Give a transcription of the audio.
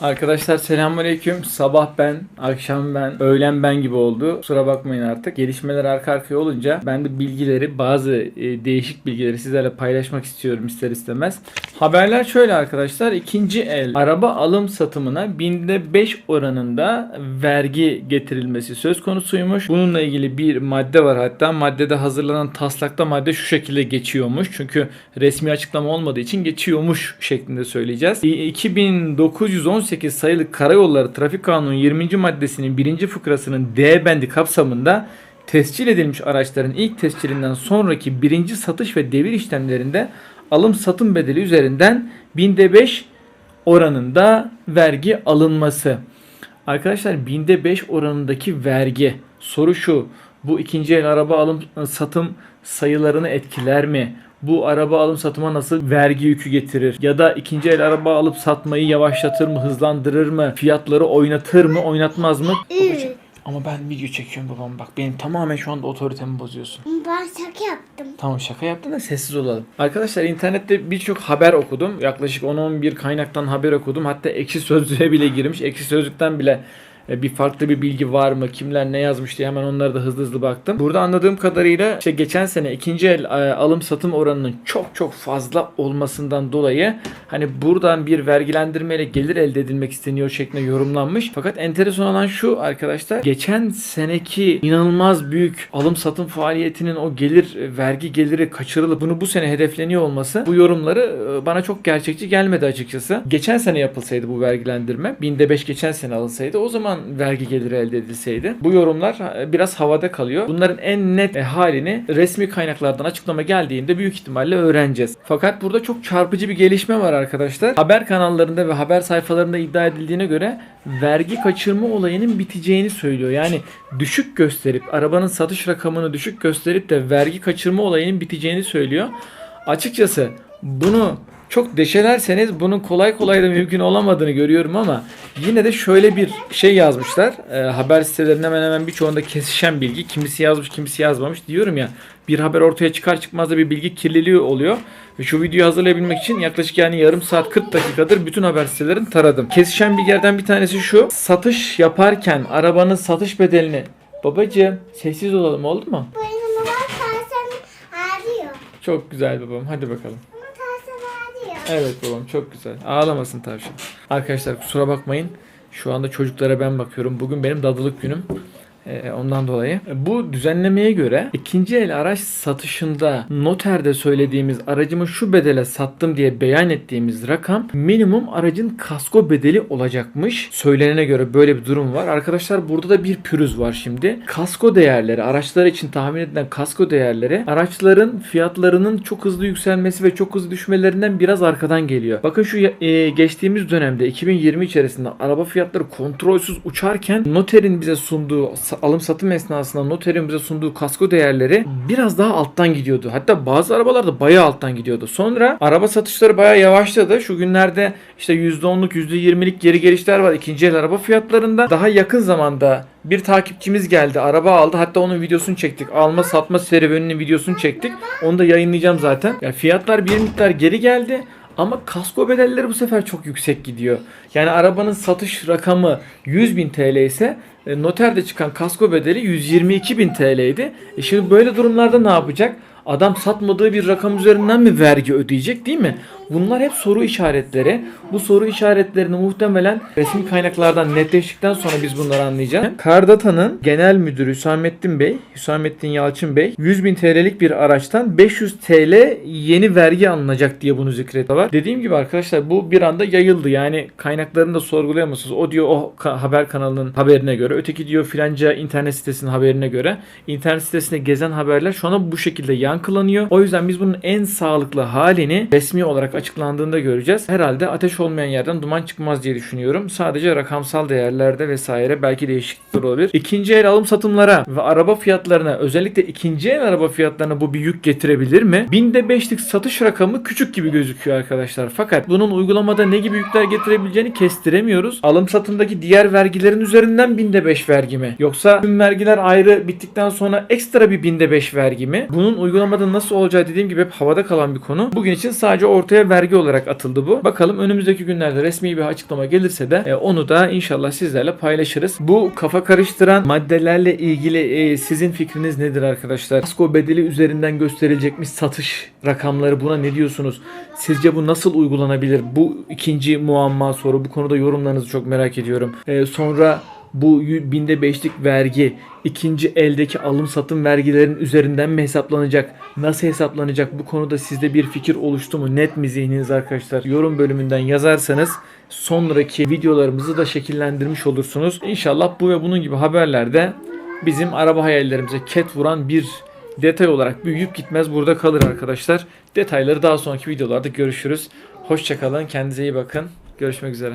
Arkadaşlar selamünaleyküm. Sabah ben, akşam ben, öğlen ben gibi oldu. Kusura bakmayın artık. Gelişmeler arka arkaya olunca ben de bilgileri, bazı e, değişik bilgileri sizlerle paylaşmak istiyorum ister istemez. Haberler şöyle arkadaşlar. ikinci el araba alım satımına binde 5 oranında vergi getirilmesi söz konusuymuş. Bununla ilgili bir madde var hatta. Maddede hazırlanan taslakta madde şu şekilde geçiyormuş. Çünkü resmi açıklama olmadığı için geçiyormuş şeklinde söyleyeceğiz. 2918 sayılı Karayolları Trafik Kanunu 20. maddesinin 1. fıkrasının D bendi kapsamında tescil edilmiş araçların ilk tescilinden sonraki birinci satış ve devir işlemlerinde alım satım bedeli üzerinden binde 5 oranında vergi alınması. Arkadaşlar binde 5 oranındaki vergi. Soru şu. Bu ikinci el araba alım satım sayılarını etkiler mi? Bu araba alım satıma nasıl vergi yükü getirir? Ya da ikinci el araba alıp satmayı yavaşlatır mı, hızlandırır mı? Fiyatları oynatır mı, oynatmaz mı? Babacığım, Ama ben video çekiyorum babam bak benim tamamen şu anda otoritemi bozuyorsun. Ben şaka yaptım. Tamam şaka yaptın da sessiz olalım. Arkadaşlar internette birçok haber okudum. Yaklaşık 10-11 kaynaktan haber okudum. Hatta ekşi sözlüğe bile girmiş. Ekşi sözlükten bile bir farklı bir bilgi var mı? Kimler ne yazmış diye hemen onlara da hızlı hızlı baktım. Burada anladığım kadarıyla işte geçen sene ikinci el e, alım satım oranının çok çok fazla olmasından dolayı hani buradan bir vergilendirmeyle gelir elde edilmek isteniyor şeklinde yorumlanmış. Fakat enteresan olan şu arkadaşlar geçen seneki inanılmaz büyük alım satım faaliyetinin o gelir e, vergi geliri kaçırılıp bunu bu sene hedefleniyor olması bu yorumları e, bana çok gerçekçi gelmedi açıkçası. Geçen sene yapılsaydı bu vergilendirme binde 5 geçen sene alınsaydı o zaman vergi geliri elde edilseydi. Bu yorumlar e, biraz havada kalıyor. Bunların en net halini resmi kaynaklardan açıklama geldiğinde büyük ihtimalle öğreneceğiz. Fakat burada çok çarpıcı bir gelişme var. Haber kanallarında ve haber sayfalarında iddia edildiğine göre vergi kaçırma olayının biteceğini söylüyor. Yani düşük gösterip arabanın satış rakamını düşük gösterip de vergi kaçırma olayının biteceğini söylüyor. Açıkçası bunu çok deşelerseniz bunun kolay kolay da mümkün olamadığını görüyorum ama yine de şöyle bir şey yazmışlar. Ee, haber sitelerinin hemen hemen birçoğunda kesişen bilgi. Kimisi yazmış kimisi yazmamış. Diyorum ya bir haber ortaya çıkar çıkmaz da bir bilgi kirliliği oluyor. Ve şu videoyu hazırlayabilmek için yaklaşık yani yarım saat 40 dakikadır bütün haber sitelerini taradım. Kesişen bilgilerden bir tanesi şu. Satış yaparken arabanın satış bedelini Babacığım sessiz olalım oldu mu? Benim babam tersen ağrıyor. Çok güzel babam hadi bakalım. Evet babam çok güzel. Ağlamasın tavşan. Arkadaşlar kusura bakmayın. Şu anda çocuklara ben bakıyorum. Bugün benim dadılık günüm. Ee, ondan dolayı. Bu düzenlemeye göre ikinci el araç satışında noterde söylediğimiz aracımı şu bedele sattım diye beyan ettiğimiz rakam minimum aracın kasko bedeli olacakmış. Söylenene göre böyle bir durum var. Arkadaşlar burada da bir pürüz var şimdi. Kasko değerleri, araçlar için tahmin edilen kasko değerleri araçların fiyatlarının çok hızlı yükselmesi ve çok hızlı düşmelerinden biraz arkadan geliyor. Bakın şu e, geçtiğimiz dönemde 2020 içerisinde araba fiyatları kontrolsüz uçarken noterin bize sunduğu alım satım esnasında noterin bize sunduğu kasko değerleri biraz daha alttan gidiyordu. Hatta bazı arabalarda bayağı alttan gidiyordu. Sonra araba satışları bayağı yavaşladı. Şu günlerde işte %10'luk %20'lik geri gelişler var ikinci el araba fiyatlarında. Daha yakın zamanda bir takipçimiz geldi. Araba aldı. Hatta onun videosunu çektik. Alma satma serüveninin videosunu çektik. Onu da yayınlayacağım zaten. Yani fiyatlar bir miktar geri geldi. Ama kasko bedelleri bu sefer çok yüksek gidiyor. Yani arabanın satış rakamı 100.000 TL ise noterde çıkan kasko bedeli 122.000 TL'ydi. E şimdi böyle durumlarda ne yapacak? Adam satmadığı bir rakam üzerinden mi vergi ödeyecek değil mi? Bunlar hep soru işaretleri. Bu soru işaretlerini muhtemelen resmi kaynaklardan netleştikten sonra biz bunları anlayacağız. Kardata'nın genel müdürü Hüsamettin Bey, Hüsamettin Yalçın Bey 100 bin TL'lik bir araçtan 500 TL yeni vergi alınacak diye bunu zikrediyorlar. Dediğim gibi arkadaşlar bu bir anda yayıldı. Yani kaynaklarını da sorgulayamazsınız. O diyor o haber kanalının haberine göre. Öteki diyor filanca internet sitesinin haberine göre. İnternet sitesinde gezen haberler şu anda bu şekilde yankılanıyor. O yüzden biz bunun en sağlıklı halini resmi olarak açıklandığında göreceğiz. Herhalde ateş olmayan yerden duman çıkmaz diye düşünüyorum. Sadece rakamsal değerlerde vesaire belki değişiklikler olabilir. İkinci el alım satımlara ve araba fiyatlarına özellikle ikinci el araba fiyatlarına bu bir yük getirebilir mi? Binde beşlik satış rakamı küçük gibi gözüküyor arkadaşlar. Fakat bunun uygulamada ne gibi yükler getirebileceğini kestiremiyoruz. Alım satımdaki diğer vergilerin üzerinden binde beş vergi mi? Yoksa tüm vergiler ayrı bittikten sonra ekstra bir binde beş vergi mi? Bunun uygulamada nasıl olacağı dediğim gibi hep havada kalan bir konu. Bugün için sadece ortaya Türkiye'ye vergi olarak atıldı bu. Bakalım önümüzdeki günlerde resmi bir açıklama gelirse de e, onu da inşallah sizlerle paylaşırız. Bu kafa karıştıran maddelerle ilgili e, sizin fikriniz nedir arkadaşlar? Kasko bedeli üzerinden gösterilecekmiş satış rakamları buna ne diyorsunuz? Sizce bu nasıl uygulanabilir? Bu ikinci muamma soru. Bu konuda yorumlarınızı çok merak ediyorum. E, sonra bu binde beşlik vergi ikinci eldeki alım satım vergilerin üzerinden mi hesaplanacak? Nasıl hesaplanacak? Bu konuda sizde bir fikir oluştu mu? Net mi zihniniz arkadaşlar? Yorum bölümünden yazarsanız sonraki videolarımızı da şekillendirmiş olursunuz. İnşallah bu ve bunun gibi haberlerde bizim araba hayallerimize ket vuran bir detay olarak büyüyüp gitmez burada kalır arkadaşlar. Detayları daha sonraki videolarda görüşürüz. Hoşçakalın. Kendinize iyi bakın. Görüşmek üzere.